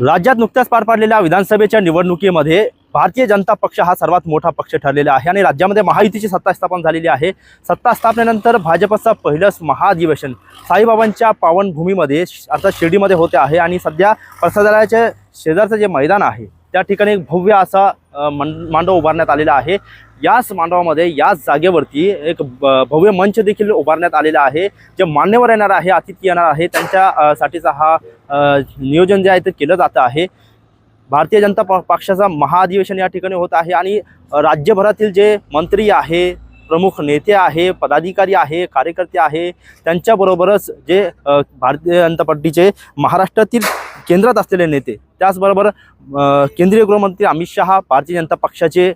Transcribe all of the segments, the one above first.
राज्यात नुकत्याच पार पाडलेल्या विधानसभेच्या निवडणुकीमध्ये भारतीय जनता पक्ष हा सर्वात मोठा पक्ष ठरलेला आहे आणि राज्यामध्ये महायुतीची सत्ता स्थापन झालेली आहे. सत्ता स्थापनेनंतर भाजपचं पहिलंच महाधिवेशन साईबाबांच्या पावनभूमीमध्ये श- अर्थात शिर्डीमध्ये होते आहे आणि सध्या प्रसादालयाच्या शेजारचं जे मैदान आहे त्या ठिकाणी भव्य असा मांडव उभारण्यात आलेला आहे. याच मांडवामध्ये याच जागेवरती एक ब- भव्य मंच देखील उभारण्यात आलेला आहे. जे मान्यवर येणार आहे अतिथी येणार आहे त्यांच्यासाठीचा हा नियोजन जे आहे ते केलं जातं आहे. भारतीय जनता प पक्षाचा महाअधिवेशन या ठिकाणी होत आहे आणि राज्यभरातील जे मंत्री आहे प्रमुख नेते आहे पदाधिकारी आहे कार्यकर्ते आहे त्यांच्याबरोबरच जे भारतीय जनता पार्टीचे महाराष्ट्रातील केंद्रात असलेले नेते. त्याचबरोबर केंद्रीय गृहमंत्री अमित शहा भारतीय जनता पक्षाचे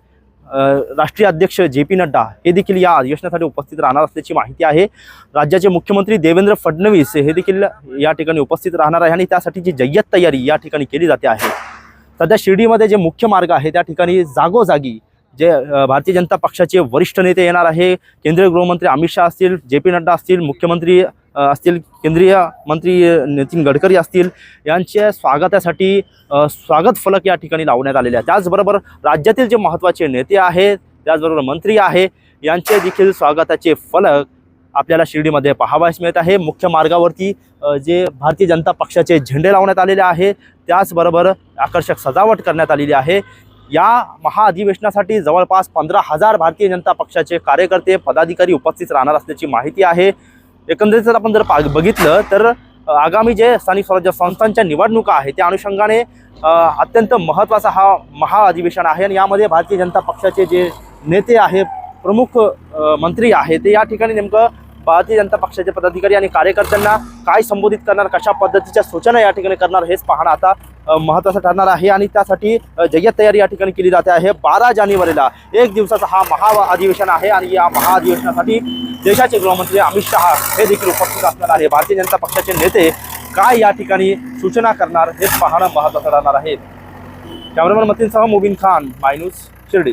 राष्ट्रीय अध्यक्ष जे पी नड्डा हे देखील या अधिवेशनासाठी उपस्थित राहणार असल्याची माहिती आहे. राज्याचे मुख्यमंत्री देवेंद्र फडणवीस हे देखील या ठिकाणी उपस्थित राहणार आहे आणि त्यासाठीची जय्यत तयारी या ठिकाणी केली जाते आहे. सध्या शिर्डीमध्ये जे मुख्य मार्ग आहे त्या ठिकाणी जागोजागी जे भारतीय जनता पक्षाचे वरिष्ठ नेते येणार आहे. केंद्रीय गृहमंत्री अमित शहा असतील जे पी नड्डा असतील मुख्यमंत्री असतील केंद्रीय मंत्री नितीन गडकरी असतील यांच्या स्वागतासाठी स्वागत फलक या ठिकाणी लावण्यात आलेले आहे त्याचबरोबर राज्यातील जे महत्त्वाचे नेते आहेत त्याचबरोबर मंत्री आहे यांचे देखील स्वागताचे फलक आपल्याला शिर्डीमध्ये पाहावयास मिळत आहे. मुख्य मार्गावरती जे भारतीय जनता पक्षाचे झेंडे लावण्यात आलेले आहे त्याचबरोबर आकर्षक सजावट करण्यात आलेली आहे. या महाअधिवेशनासाठी जवळपास पंधरा हजार भारतीय जनता पक्षाचे कार्यकर्ते पदाधिकारी उपस्थित राहणार असल्याची माहिती आहे. एकंदरीत जर आपण जर पा बघितलं तर आगामी जे स्थानिक स्वराज्य संस्थांच्या निवडणुका आहेत त्या अनुषंगाने अत्यंत महत्त्वाचा हा महाअधिवेशन आहे. आणि यामध्ये भारतीय जनता पक्षाचे जे नेते आहेत प्रमुख मंत्री आहे ते या ठिकाणी नेमकं भारतीय जनता पक्षाचे पदाधिकारी आणि कार्यकर्त्यांना काय संबोधित करणार कशा पद्धतीच्या सूचना या ठिकाणी करणार हेच पाहणं आता महत्त्वाचं ठरणार आहे. आणि त्यासाठी जय्यत तयारी या ठिकाणी केली जाते आहे. बारा जानेवारीला एक दिवसाचा हा महा अधिवेशन आहे आणि या महाअधिवेशनासाठी देशाचे गृहमंत्री अमित शहा हे देखील उपस्थित असणार आहे. भारतीय जनता पक्षाचे नेते काय या ठिकाणी सूचना करणार हेच पाहणं महत्त्वाचं ठरणार आहे. कॅमेरामन मतींसह मुबीन खान मायनूस शिर्डी.